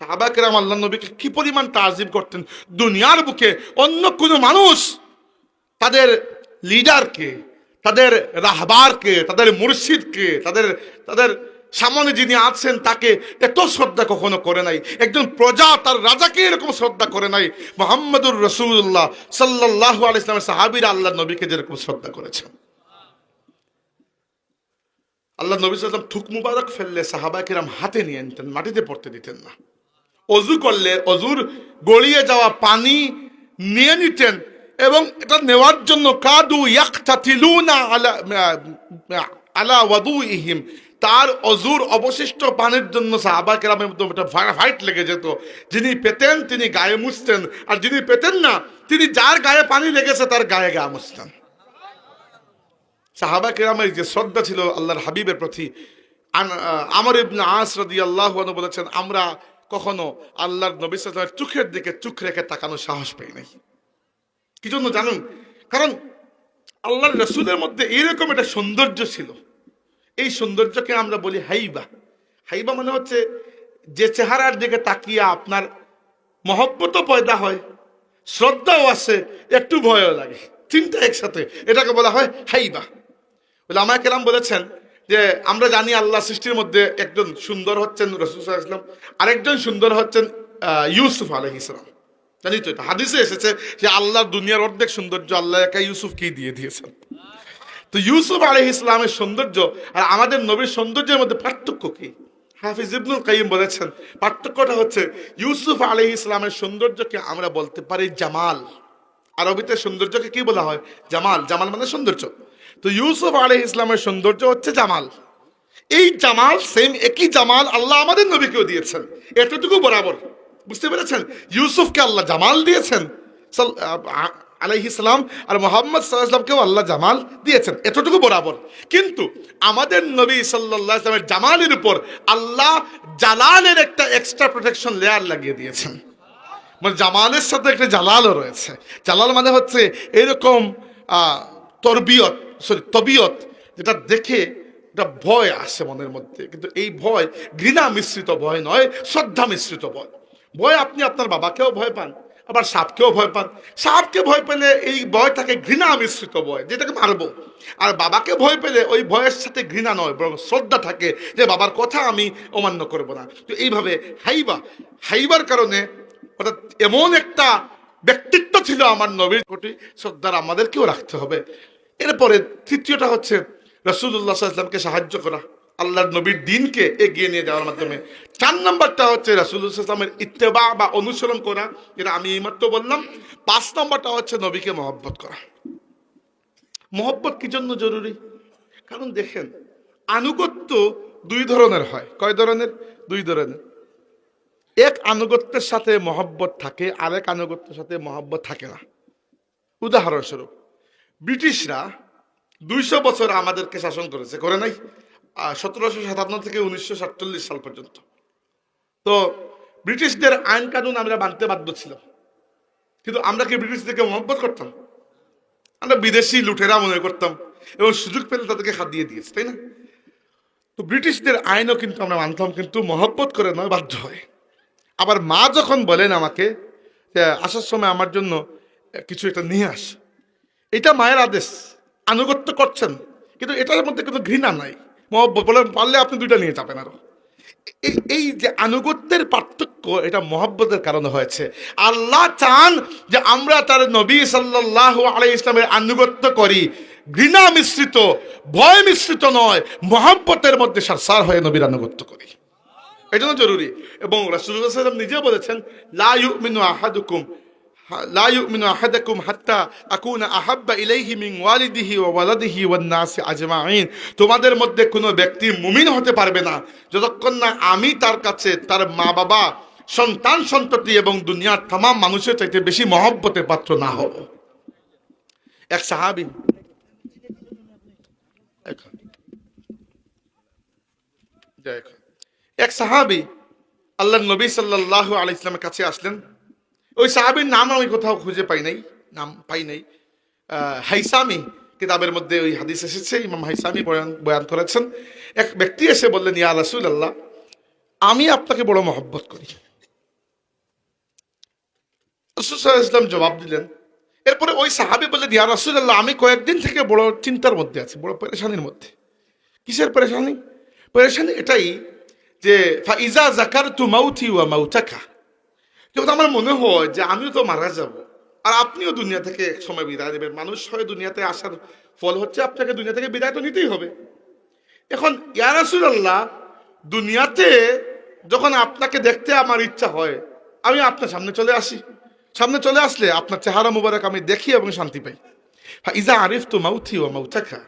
সাহাবাকেরাম আল্লাহ নবীকে কি পরিমাণ তাজিম করতেন? দুনিয়ার বুকে অন্য কোনো মানুষ তাদের লিডারকে, তাদের রাহবারকে, তাদের মুর্শিদকে, তাদের তাদের সামনে যিনি আছেন তাকে এত শ্রদ্ধা কখনো করে নাই। একজন প্রজা তার রাজাকে এরকম শ্রদ্ধা করে নাই। মোহাম্মদুর রসুল্লাহ সাল্লাহ আলাইসলামের সাহাবিরা আল্লাহ নবীকে যেরকম শ্রদ্ধা করেছেন। আল্লাহ নবী সাল্লাম থুক মুবারক ফেললে সাহাবা কিরাম হাতে নিয়ে নিতেন, মাটিতে পড়তে দিতেন না। অজু করলে, অজুর গড়িয়ে যাওয়া পানি নিয়ে নিতেন এবং এটা নেওয়ার জন্য কাদু আলা ওয়াদু ইহিম তার অজুর অবশিষ্ট পানির জন্য সাহাবা কেরামের একটা ফাইট লেগে যেত। যিনি পেতেন, তিনি গায়ে মুছতেন। আর যিনি পেতেন না, তিনি যার গায়ে পানি লেগেছে, তার গায়ে গা মুছতেন। সাহাবা কেরামের যে শ্রদ্ধা ছিল আল্লাহর হাবিবের প্রতি আমার ইবনে আস রাদিয়াল্লাহু আনহু বলেছেন, আমরা কখনো আল্লাহর নবী সাল্লাল্লাহু আলাইহি ওয়াসাল্লামের চোখের দিকে চোখ রেখে তাকানোর সাহস পাই নাই। কি জন্য জানুন? কারণ আল্লাহর রসুলের মধ্যে এরকম একটা সৌন্দর্য ছিল। এই সৌন্দর্যকে আমরা বলি হাইবা। হাইবা মানে হচ্ছে যে চেহারার দিকে তাকিয়ে আপনার মহব্বতও পয়দা হয়, শ্রদ্ধাও আছে, একটু ভয়ও লাগে। তিনটা একসাথে। এটাকে বলা হয় হাইবা। বলে আমার কেরাম বলেছেন যে আমরা জানি আল্লাহ সৃষ্টির মধ্যে একজন সুন্দর হচ্ছেন রসুল ইসলাম আরেকজন সুন্দর হচ্ছেন ইউসুফ আলহ ইসলাম জানি তো হাদিসে এসেছে যে আল্লাহ দুনিয়ার অর্ধেক সৌন্দর্য আল্লাহ একা ইউসুফকেই দিয়ে দিয়েছেন। তো ইউসুফ আলহ ইসলামের সৌন্দর্য আর আমাদের নবীর সৌন্দর্যের মধ্যে পার্থক্য কি? হাফিজ ইবনুল কাইম বলেছেন, পার্থক্যটা হচ্ছে ইউসুফ আলহ ইসলামের সৌন্দর্যকে আমরা বলতে পারি জামাল। আরবিতে সৌন্দর্যকে কি বলা হয়? জামাল। জামাল মানে সৌন্দর্য। তো ইউসুফ আলহ ইসলামের সৌন্দর্য হচ্ছে জামাল। এই জামাল সেম একই জামাল আল্লাহ আমাদের নবীকেও দিয়েছেন। এতটুকু বরাবর। বুঝতে পেরেছেন? ইউসুফকে আল্লাহ জামাল দিয়েছেন। আলাইহিসালাম আর মোহাম্মদ সাল্লাহামকেও আল্লাহ জামাল দিয়েছেন। এতটুকু বরাবর। কিন্তু আমাদের নবী সাল্লাহ ইসলামের জামালের উপর আল্লাহ জালালের একটা এক্সট্রা প্রোটেকশন লেয়ার লাগিয়ে দিয়েছেন। মানে জামালের সাথে একটা জালালও রয়েছে। জালাল মানে হচ্ছে এরকম তরবিয়ত। সরি, তবিয়ত, যেটা দেখে একটা ভয় আসে মনের মধ্যে। কিন্তু এই ভয় ঘৃণা মিশ্রিত ভয় নয়, শ্রদ্ধা মিশ্রিত ভয়। ভয় আপনি আপনার বাবাকেও ভয় পান, আবার সাপকেও ভয় পান। সাপকে ভয় পেলে এই ভয়টাকে ঘৃণা মিশ্রিত ভয়, যেটাকে মারবো। আর বাবাকে ভয় পেলে ওই ভয়ের সাথে ঘৃণা নয়, বরং শ্রদ্ধা থাকে যে বাবার কথা আমি অমান্য করব না। তো এইভাবে হাইবা, হাইবার কারণে অর্থাৎ এমন একটা ব্যক্তিত্ব ছিল আমার নবীর কোটি শ্রদ্ধার আমাদেরকেও রাখতে হবে। এরপরে তৃতীয়টা হচ্ছে রসুল্লাহ ইসলামকে সাহায্য করা, আল্লাহর নবীর দিনকে এগিয়ে নিয়ে যাওয়ার মাধ্যমে। চার নম্বরটা হচ্ছে রাসুল্লাহ ইসলামের ইত্তেবা বা অনুসরণ করা, যেটা আমি এইমাত্র বললাম। পাঁচ নম্বরটা হচ্ছে নবীকে মহব্বত করা। মহব্বত কি জন্য জরুরি? কারণ দেখেন, আনুগত্য দুই ধরনের হয়। কয় ধরনের? দুই ধরনের। এক আনুগত্যের সাথে মহব্বত থাকে, আরেক আনুগত্যের সাথে মহব্বত থাকে না। উদাহরণস্বরূপ ব্রিটিশরা দুইশো বছর আমাদেরকে শাসন করেছে, করে নাই সতেরোশো সাতান্ন থেকে উনিশশো সাতচল্লিশ সাল পর্যন্ত। তো ব্রিটিশদের আইন কানুন আমরা মানতে বাধ্য ছিলাম। কিন্তু আমরা কি ব্রিটিশদেরকে মহব্বত করতাম? আমরা বিদেশি লুটেরা মনে করতাম এবং সুযোগ পেলে তাদেরকে হাত দিয়ে দিয়েছি, তাই না? তো ব্রিটিশদের আইনও কিন্তু আমরা মানতাম, কিন্তু মহব্বত করে নয়, বাধ্য হয়। আবার মা যখন বলেন আমাকে আসার সময় আমার জন্য কিছু একটা নিয়ে আস। এটা মায়ের আদেশ। আনুগত্য করছেন। কিন্তু এটার মধ্যে কোনো ঘৃণা নাই। বলে পারলে আপনি দুইটা নিয়ে যাবেন আরও। এই- যে আনুগত্যের পার্থক্য, এটা মহব্বতের কারণে হয়েছে। আল্লাহ চান যে আমরা তার নবী সাল্লাহ আলাই ইসলামের আনুগত্য করি। ঘৃণা মিশ্রিত, ভয় মিশ্রিত নয়, মহব্বতের মধ্যে সারসার হয়ে নবীর আনুগত্য করি। জন্য জরুরি। এবং সাল্লাম নিজে বলেছেন, লা ইউমিনু আহাদুকুম। হাত্তা আহাব্বা ইলাইহি ওয়ালিদিহি ওয়া ওয়ালাদিহি তোমাদের মধ্যে কোনো ব্যক্তি মুমিন হতে পারবে না। যতক্ষণ না আমি তার কাছে তার মা বাবা সন্তান, সন্ততি এবং দুনিয়ার তাম মানুষের চাইতে বেশি মহব্বতের পাত্র না হব এক সাহাবি এক- সাহাবি আল্লাহ নবী সাল্লাহ আলি ইসলামের কাছে আসলেন। ওই সাহাবির নাম আমি কোথাও খুঁজে পাই নাই, নাম পাই নাই। হাইসামি কিতাবের মধ্যে ওই হাদিস এসেছে, ইমাম হাইসামি বয়ান বয়ান করেছেন। এক ব্যক্তি এসে বললেন, ইয়া রাসূল আল্লাহ আমি আপনাকে বড় মহব্বত করি। ইসলাম জবাব দিলেন। এরপরে ওই সাহাবি বললেন, ইয়া রসুল্লাহ আমি কয়েকদিন থেকে বড় চিন্তার মধ্যে আছি, বড় পরেশানির মধ্যে। কিসের পরেশানি? পরেশানি এটাই যে ফাইজা জাকার তু মাউথি ওয়া মাউথাকা যেহেতু আমার মনে হয় যে আমিও তো মারা যাব। আর আপনিও দুনিয়া থেকে এক সময় বিদায় দেবেন মানুষ হয় দুনিয়াতে আসার ফল হচ্ছে আপনাকে দুনিয়া থেকে বিদায় তো নিতেই হবে। এখন ইয়ারাসুল আল্লাহ দুনিয়াতে যখন আপনাকে দেখতে আমার ইচ্ছা হয়, আমি আপনার সামনে চলে আসি। সামনে চলে আসলে আপনার চেহারা মুবারক আমি দেখি এবং শান্তি পাই। ইজা আরিফ তো মাউথি ও মাউথাকা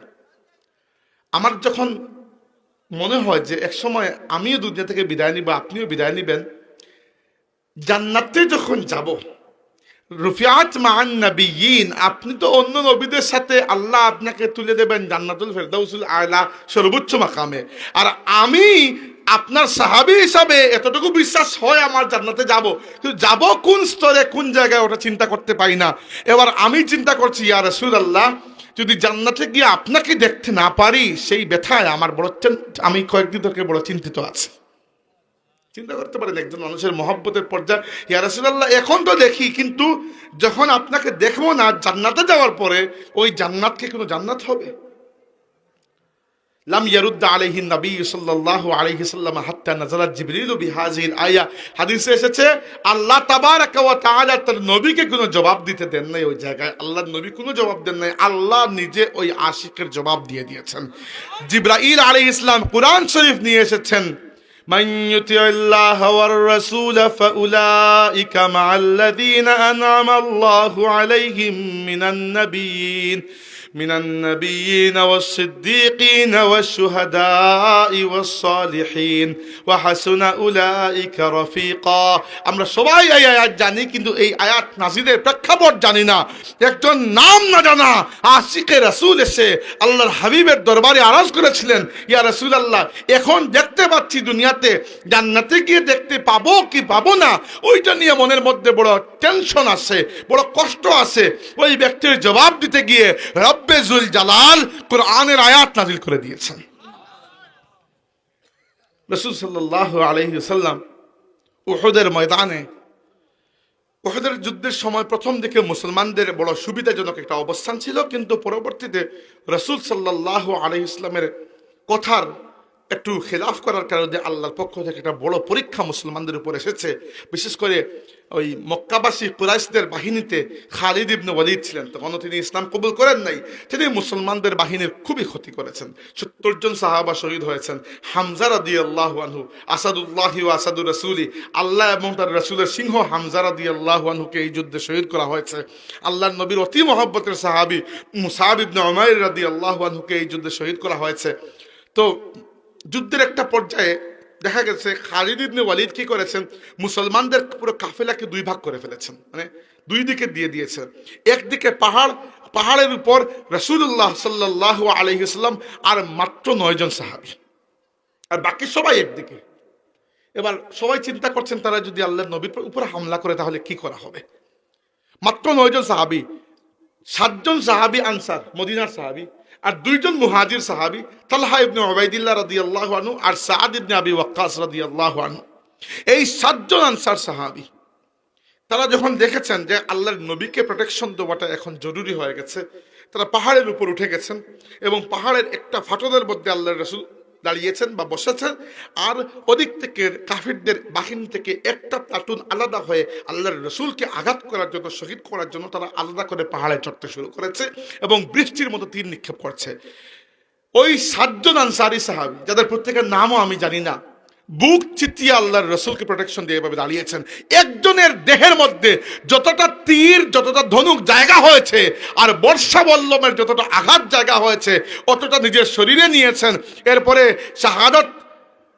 আমার যখন মনে হয় যে এক সময় আমিও দুনিয়া থেকে বিদায় নিব, আপনিও বিদায় নিবেন জান্নাতে যখন যাব, রুফিয়াত মান নবীন আপনি তো অন্য নবীদের সাথে আল্লাহ আপনাকে তুলে দেবেন জান্নাতুল ফেরদাউসুল আয়লা সর্বোচ্চ মাকামে। আর আমি আপনার সাহাবি হিসাবে এতটুকু বিশ্বাস হয় আমার জান্নাতে যাব, কিন্তু যাব কোন স্তরে, কোন জায়গায় ওটা চিন্তা করতে পারি না। এবার আমি চিন্তা করছি, ইয়া রসুল আল্লাহ যদি জান্নাতে গিয়ে আপনাকে দেখতে না পারি, সেই ব্যথায় আমার বড় আমি কয়েকদিন থেকে বড় চিন্তিত আছি। চিন্তা করতে পারেন, একজন মানুষের মহব্বতের পর্যায়ে, ইয়া এখন তো দেখি, কিন্তু যখন আপনাকে দেখব না, জান্নাতে যাওয়ার পরে, ওই জান্নাতকে কোনো জান্নাত হবে? লাম ইয়ারুদ্দা আলাইহি নবী সাল্লাল্লাহু আলাইহি সাল্লাম হাত্তা নাযালাত জিবরিল বিহাযিল আয়া। হাদিসে এসেছে, আল্লাহ তাআলা তার নবীকে কোনো জবাব দিতে দেন নাই ওই জায়গায়। আল্লাহর নবী কোনো জবাব দেন নাই, আল্লাহ নিজে ওই আশিকের জবাব দিয়ে দিয়েছেন। জিবরাইল আলাইহিস সালাম কুরআন শরীফ নিয়ে এসেছেন। من يطع الله والرسول فأولئك مع الذين أنعم الله عليهم من النبيين. من النبيين والصديقين والشهداء والصالحين وحسن أولئك رفيقا আমরা সবাই এই আয়াত জানি কিন্তু এই আয়াত নাজিদের প্রেক্ষাপট জানি না একজন নাম না জানা আশিকে রাসূল এসে আল্লাহর হাবিবের দরবারে আরাজ করেছিলেন ইয়া রাসূল আল্লাহ এখন দেখতে পাচ্ছি দুনিয়াতে জান্নাতে গিয়ে দেখতে পাবো কি পাবো না ওইটা নিয়ে মনের মধ্যে বড় টেনশন আছে বড় কষ্ট আছে ওই ব্যক্তির জবাব দিতে গিয়ে রব্বে জুল জালাল কোরআনের আয়াত নাজিল করে দিয়েছেন। রসুল সাল্লাহ আলহি সাল্লাম উহুদের ময়দানে, উহুদের যুদ্ধের সময় প্রথম দিকে মুসলমানদের বড় সুবিধাজনক একটা অবস্থান ছিল, কিন্তু পরবর্তীতে রসুল সাল্লাহ আলহি ইসলামের কথার একটু খেলাফ করার কারণে আল্লাহর পক্ষ থেকে একটা বড় পরীক্ষা মুসলমানদের উপর এসেছে। বিশেষ করে ওই মক্কাবাসী কুরাইশদের বাহিনীতে খালিদ ইবনে ওয়ালিদ ছিলেন। তখনও তিনি ইসলাম কবুল করেন নাই। তিনি মুসলমানদের বাহিনীর খুবই ক্ষতি করেছেন। সত্তর জন সাহাবা শহীদ হয়েছেন। হামজা রাদি আল্লাহ আনহু, আসাদুল্লাহি আসাদুর রসুলি, আল্লাহ এবং তার রসুলের সিংহ হামজা রাদি আল্লাহ আনহুকে এই যুদ্ধে শহীদ করা হয়েছে। আল্লাহ নবীর অতি মহব্বতের সাহাবি মুসাহাব ইবনে উমাইর রাদি আল্লাহ আনহুকে এই যুদ্ধে শহীদ করা হয়েছে। তো যুদ্ধের একটা পর্যায়ে দেখা গেছে খালিদ ইবনে ওয়ালিদ কি করেছেন? মুসলমানদের পুরো কাফেলাকে দুই ভাগ করে ফেলেছেন। মানে দুই দিকে দিয়ে দিয়েছেন। একদিকে পাহাড়, পাহাড়ের উপর রসুল্লাহ সাল্লাহ আলহিসাল্লাম আর মাত্র নয়জন সাহাবি। আর বাকি সবাই একদিকে। এবার সবাই চিন্তা করছেন, তারা যদি আল্লাহ নবীর উপর হামলা করে তাহলে কি করা হবে? মাত্র নয়জন সাহাবি, সাতজন সাহাবি আনসার, মদিনার সাহাবি আর দুইজন মুহাজির সাহাবি, তালহা ইবনে ওবাইদিল্লাহ রাদি আনু আর সাদ ইবনে আবি ওয়াক্কাস রাদি আনু এই সাতজন আনসার সাহাবি, তারা যখন দেখেছেন যে আল্লাহর নবীকে প্রোটেকশন দেওয়াটা এখন জরুরি হয়ে গেছে, তারা পাহাড়ের উপর উঠে গেছেন এবং পাহাড়ের একটা ফাটলের মধ্যে আল্লাহর রসুল দাঁড়িয়েছেন বা বসেছেন। আর ওদিক থেকে কাফিরদের বাহিনী থেকে একটা প্লাটুন আলাদা হয়ে আল্লাহর রসুলকে আঘাত করার জন্য, শহীদ করার জন্য তারা আলাদা করে পাহাড়ে চড়তে শুরু করেছে এবং বৃষ্টির মতো তীর নিক্ষেপ করছে। ওই সাতজন আনসারি সাহাবি, যাদের প্রত্যেকের নামও আমি জানি না বুক চিতিয়ে আল্লাহর রসুলকে প্রোটেকশন দিয়ে এভাবে দাঁড়িয়েছেন। একজনের দেহের মধ্যে যতটা তীর, যতটা ধনুক জায়গা হয়েছে, আর বর্ষা বল্লমের যতটা আঘাত জায়গা হয়েছে, অতটা নিজের শরীরে নিয়েছেন। এরপরে শাহাদত,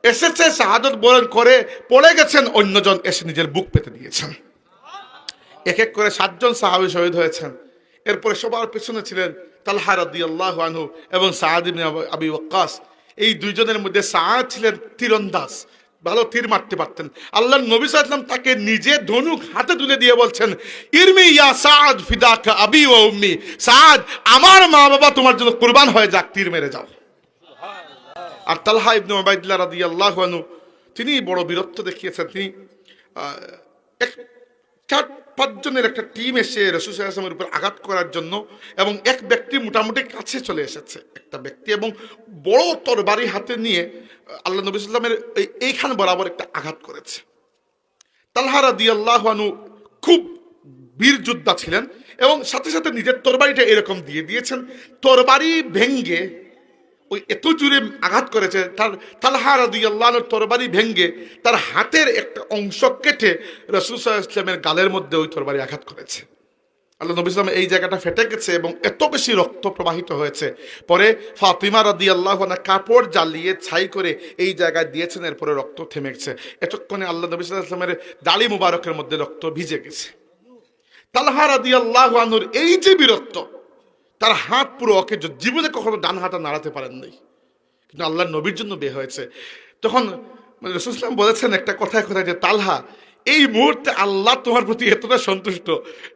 এসেছে, শাহাদত বরণ করে পড়ে গেছেন, অন্যজন এসে নিজের বুক পেতে দিয়েছেন। এক এক করে সাতজন সাহাবি শহীদ হয়েছেন। এরপরে সবার পেছনে ছিলেন তালহা রাদি আল্লাহ আনহু এবং সাহাদ ইবনে আবি ওয়াক্কাস। এই দুইজনের মধ্যে সাহাদ ছিলেন তীরন্দাজ। ভালো তীর মারতে পারতেন। আল্লাহ নবী সাল্লাম তাকে নিজে ধনুক হাতে তুলে দিয়ে বলছেন ইরমি ইয়া সাদ ফিদাকা আবি ও উম্মি। সাদ আমার মা বাবা তোমার জন্য কুরবান হয়ে যাক তীর মেরে যাও। আর তালহা ইবনে ওবাইদুল্লাহ রাদিয়াল্লাহু আনহু তিনি বড় বীরত্ব দেখিয়েছেন। তিনি এক চার, পাঁচজনের একটা টিম এসে রসুল আসলামের উপর আঘাত করার জন্য এবং এক ব্যক্তি মোটামুটি কাছে চলে এসেছে, একটা ব্যক্তি এবং বড় তরবারি হাতে নিয়ে আল্লাহ নবী সাল্লামের এই- এইখান বরাবর একটা আঘাত করেছে। তালহারা দিয়াল্লাহানু খুব বীর যোদ্ধা ছিলেন এবং সাথে সাথে নিজের তরবারিটা এরকম দিয়ে দিয়েছেন, তরবারি ভেঙ্গে ওই এত জুড়ে আঘাত করেছে, তার তালহা রাদিয়াল্লাহর তরবারি ভেঙ্গে তার হাতের একটা অংশ কেটে রসুল ইসলামের গালের মধ্যে ওই তরবারি আঘাত করেছে। আল্লাহ নবী ইসলাম এই জায়গাটা ফেটে গেছে এবং এত বেশি রক্ত প্রবাহিত হয়েছে। পরে ফাতিমা রাদি আল্লাহ কাপড় জ্বালিয়ে ছাই করে এই জায়গায় দিয়েছেন, এরপরে রক্ত থেমে গেছে এতক্ষণে আল্লাহ নবী ইসলামের দাড়ি মুবারকের মধ্যে রক্ত ভিজে গেছে। তালহা রাদি আল্লাহ আনুর এই যে বীরত্ব তার হাত পুরো অকেজ জীবনে কখনো ডান হাতটা নাড়াতে পারেন নাই কিন্তু আল্লাহ নবীর জন্য বের হয়েছে। তখন রসুলাম বলেছেন একটা কথায় কথায় যে, তালহা, এই মুহূর্তে আল্লাহ তোমার প্রতি এতটা সন্তুষ্ট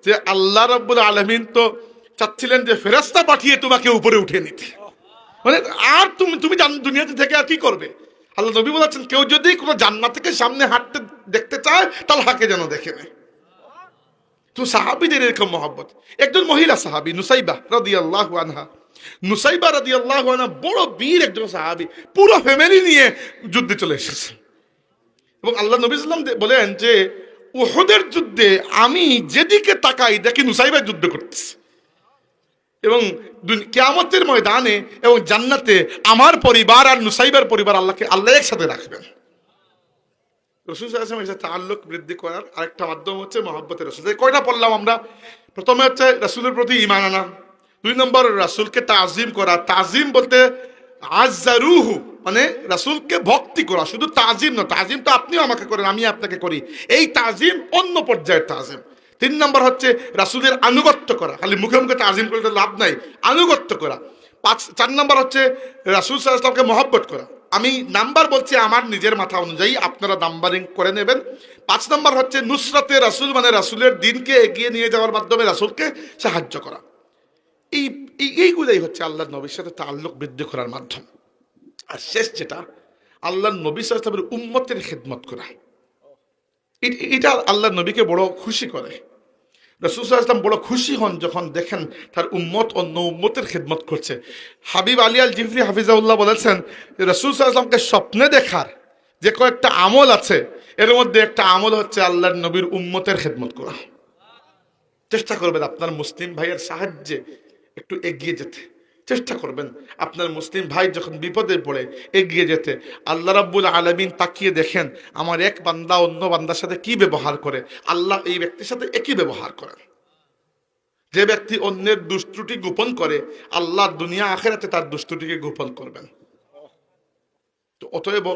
যে, আল্লাহ রব্বুল আলমিন তো চাচ্ছিলেন যে ফেরাস্তা পাঠিয়ে তোমাকে উপরে উঠে নিতে। মানে আর তুমি তুমি জান- দুনিয়াতে থেকে আর কি করবে? আল্লাহ নবী বলেছেন, কেউ যদি কোনো জান্নাত থেকে সামনে হাঁটতে দেখতে চায়, তালহাকে যেন দেখে নেয়। তো সাহাবিদের এরকম মহব্বত। একজন মহিলা সাহাবি, নুসাইবা রাদি আল্লাহ আনহা। নুসাইবা রাদি আল্লাহ আনহা বড় বীর একজন সাহাবি, পুরো ফ্যামিলি নিয়ে যুদ্ধে চলে এসেছে। এবং আল্লাহ নবী দে- বলেন যে, উহুদের যুদ্ধে আমি যেদিকে তাকাই দেখি নুসাইবা যুদ্ধ করতেছে। এবং কিয়ামতের ময়দানে এবং জান্নাতে আমার পরিবার আর নুসাইবার পরিবার আল্লাহকে আল্লাহ একসাথে রাখবেন। রসুল সাল্লামের সাথে তাল্লুক বৃদ্ধি করার আরেকটা মাধ্যম হচ্ছে মহাব্বতের রসুল। কয়টা পড়লাম আমরা? প্রথমে হচ্ছে রাসুলের প্রতি ইমান আনা। দুই নম্বর, রাসুলকে তাজিম করা। তাজিম বলতে আজারুহু মানে রাসুলকে ভক্তি করা। শুধু তাজিম না তাজিম তো আপনিও আমাকে করেন, আমি আপনাকে করি। এই তাজিম অন্য পর্যায়ের তাজিম। তিন নম্বর হচ্ছে রাসুলের আনুগত্য করা। খালি মুখে মুখে তাজিম করতে লাভ নাই, আনুগত্য করা। পাঁচ, চার নম্বর হচ্ছে রাসুল সাল্লামকে মহব্বত করা। আমি নাম্বার বলছি আমার নিজের মাথা অনুযায়ী, আপনারা নাম্বারিং করে নেবেন। পাঁচ নাম্বার হচ্ছে নুসরাতে রাসুল মানে রাসুলের দিনকে এগিয়ে নিয়ে যাওয়ার মাধ্যমে রাসুলকে সাহায্য করা। এই, এই- এইগুলোই হচ্ছে আল্লাহ নবীর সাথে তাল্লুক বৃদ্ধি করার মাধ্যম। আর শেষ যেটা আল্লাহ নবী সাল্লামের উম্মতের খেদমত করা। এটা আল্লাহ নবীকে বড় খুশি করে। রসুল ইসলাম বড় খুশি হন যখন দেখেন তার উম্মত অন্য উম্মতের খেদমত করছে। হাবিব আলী আল জিফরি হাফিজাউল্লাহ বলেছেন যে রসুল ইসলামকে স্বপ্নে দেখার যে কয়েকটা আমল আছে, এর মধ্যে একটা আমল হচ্ছে আল্লাহর নবীর উম্মতের খেদমত করা। চেষ্টা করবেন আপনার মুসলিম ভাইয়ের সাহায্যে একটু এগিয়ে যেতে। চেষ্টা করবেন। আপনার মুসলিম ভাই যখন বিপদে পড়ে, এগিয়ে যেতে, আল্লাহ রাব্বুল আলমিন তাকিয়ে দেখেন, আমার এক বান্দা অন্য বান্দার সাথে কি ব্যবহার করে? আল্লাহ এই ব্যক্তির সাথে একই ব্যবহার করেন। যে ব্যক্তি অন্যের দুষ্টুটি গোপন করে, আল্লাহ দুনিয়া আখেরাতে তার দুষ্টুটিকে গোপন করবেন। তো অতএব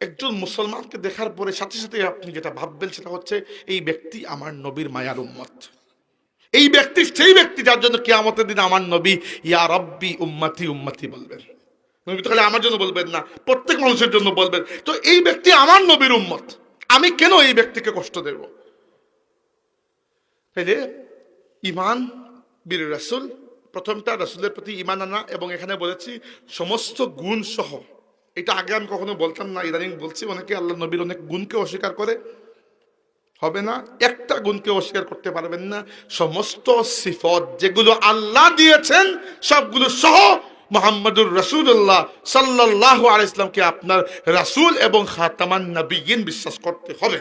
একজন মুসলমানকে দেখার পরে সাথে সাথে আপনি যেটা ভাববেন সেটা হচ্ছে, এই ব্যক্তি আমার নবীর মায়ার উম্মত। এই ব্যক্তি সেই ব্যক্তি যার জন্য কেয়ামতের দিন আমার নবী, ইয়া রব্বি উম্মতি উম্মতি বলবেন। নবী তো খালি আমার জন্য বলবেন না, প্রত্যেক মানুষের জন্য বলবেন। তো এই ব্যক্তি আমার নবীর উম্মত, আমি কেন এই ব্যক্তিকে কষ্ট দেব? তাইলে ইমান বীর রাসুল, প্রথমটা রাসুলের প্রতি ইমান আনা এবং এখানে বলেছি সমস্ত গুণ সহ এটা আগে আমি কখনো বলতাম না, ইদানিং বলছি, অনেকে আল্লাহ নবীর অনেক গুণকে অস্বীকার করে। হবে না, একটা গুণকে অস্বীকার করতে পারবেন না। সমস্ত সিফত যেগুলো আল্লাহ দিয়েছেন, সবগুলো সহ মোহাম্মদুর রসুল্লাহ সাল্লাহ আলাইসলামকে আপনার রাসূল এবং খাতামান নবীন বিশ্বাস করতে হবে।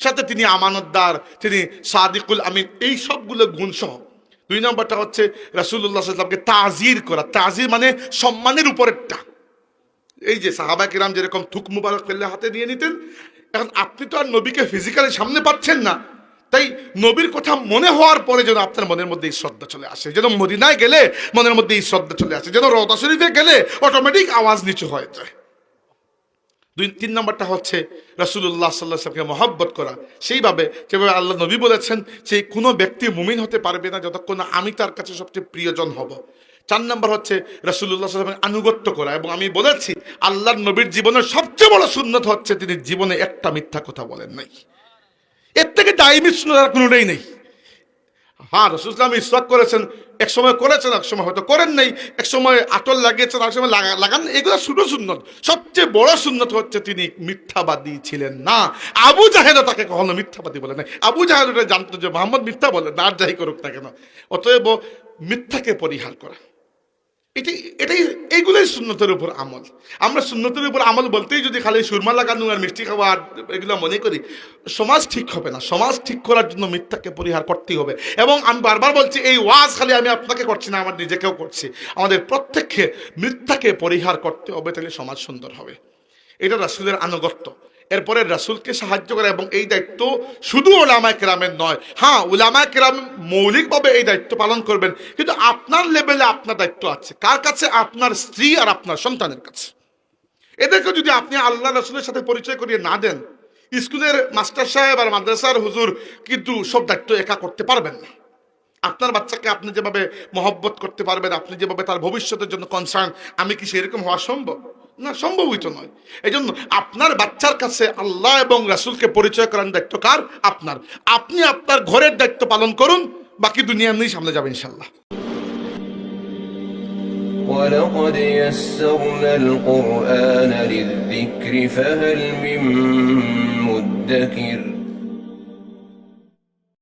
সাথে তিনি আমানতদার, তিনি সাদিকুল আমিন, এই সবগুলো গুণ সহ। দুই নম্বরটা হচ্ছে রাসূলুল্লাহ সাল্লামকে তাজির করা। তাজির মানে সম্মানের উপরেরটা। এই যে সাহাবা কিরাম যেরকম থুক মুবারক ফেললে হাতে নিয়ে নিতেন এখন আপনি তো আর নবীকে ফিজিক্যালি সামনে পাচ্ছেন না। তাই নবীর কথা মনে হওয়ার পরে যেন আপনার মনের মধ্যে এই শ্রদ্ধা চলে আসে, যেন মদিনায় গেলে মনের মধ্যে এই শ্রদ্ধা চলে আসে, যেন রওদা শরীফে গেলে অটোমেটিক আওয়াজ নিচু হয়ে যায়। দুই, তিন নম্বরটা হচ্ছে রাসুল্লাহ সাল্লাহ সাল্লামকে মহাব্বত করা। সেইভাবে যেভাবে আল্লাহ নবী বলেছেন সেই কোনো ব্যক্তি মুমিন হতে পারবে না যতক্ষণ আমি তার কাছে সবচেয়ে প্রিয়জন হব। চার নম্বর হচ্ছে রাসুল্লাহ সাল্লামের আনুগত্য করা এবং আমি বলেছি, আল্লাহর নবীর জীবনের সবচেয়ে বড় সুন্নত হচ্ছে তিনি জীবনে একটা মিথ্যা কথা বলেন নাই। এর থেকে দায়ী শোনার কোনোটাই নেই। হ্যাঁ রসুল রসুলাম ইসলাক করেছেন, এক সময় করেছেন, এক সময় হয়তো করেন নাই, এক সময় আটল লাগিয়েছেন এক সময় লাগা- লাগান এগুলো ছোট সুন্নত। সবচেয়ে বড় সুন্নত হচ্ছে তিনি মিথ্যাবাদী ছিলেন না। আবু জাহেদও তাকে কখনো মিথ্যাবাদী বলে নাই। আবু জাহেদ জানতো যে মোহাম্মদ মিথ্যা বলে না, আর যাই করুক না কেন। অতএব মিথ্যাকে পরিহার করা। এটাই এটাই, এইগুলোই সুন্নতের উপর আমল। আমরা সুন্নতের উপর আমল বলতেই যদি খালি সুরমা লাগানো আর মিষ্টি খাওয়া আর এগুলো মনে করি, সমাজ ঠিক হবে না। সমাজ ঠিক করার জন্য মিথ্যাকে পরিহার করতেই হবে। এবং আমি বারবার বলছি, এই ওয়াজ খালি আমি আপনাকে করছি না, আমার নিজেকেও করছি। আমাদের প্রত্যেককে মিথ্যাকে পরিহার করতে হবে, তাহলে সমাজ সুন্দর হবে। এটা রাসুলের আনুগত্য। এরপরে রাসুলকে সাহায্য করা এবং এই দায়িত্ব শুধু ওলামা কেরামের নয় হ্যাঁ ওলামা কেরাম মৌলিকভাবে এই দায়িত্ব পালন করবেন, কিন্তু আপনার লেভেলে আপনার দায়িত্ব আছে। কার কাছে? আপনার স্ত্রী আর আপনার সন্তানের কাছে। এদেরকে যদি আপনি আল্লাহ রসুলের সাথে পরিচয় করিয়ে না দেন, স্কুলের মাস্টার সাহেব আর মাদ্রাসার হুজুর কিন্তু সব দায়িত্ব একা করতে পারবেন না। আপনার বাচ্চাকে আপনি যেভাবে মহব্বত করতে পারবেন আপনি যেভাবে তার ভবিষ্যতের জন্য কনসার্ন আমি কি সেরকম হওয়া সম্ভব না সম্ভবই তো নয় এই জন্য আপনার বাচ্চার কাছে আল্লাহ এবং রাসুলকে পরিচয় করার দায়িত্ব কার আপনার আপনি আপনার ঘরের দায়িত্ব পালন করুন বাকি দুনিয়া এমনি সামনে যাবে ইনশাল্লাহ ولقد يسرنا القرآن للذكر فهل من مدكر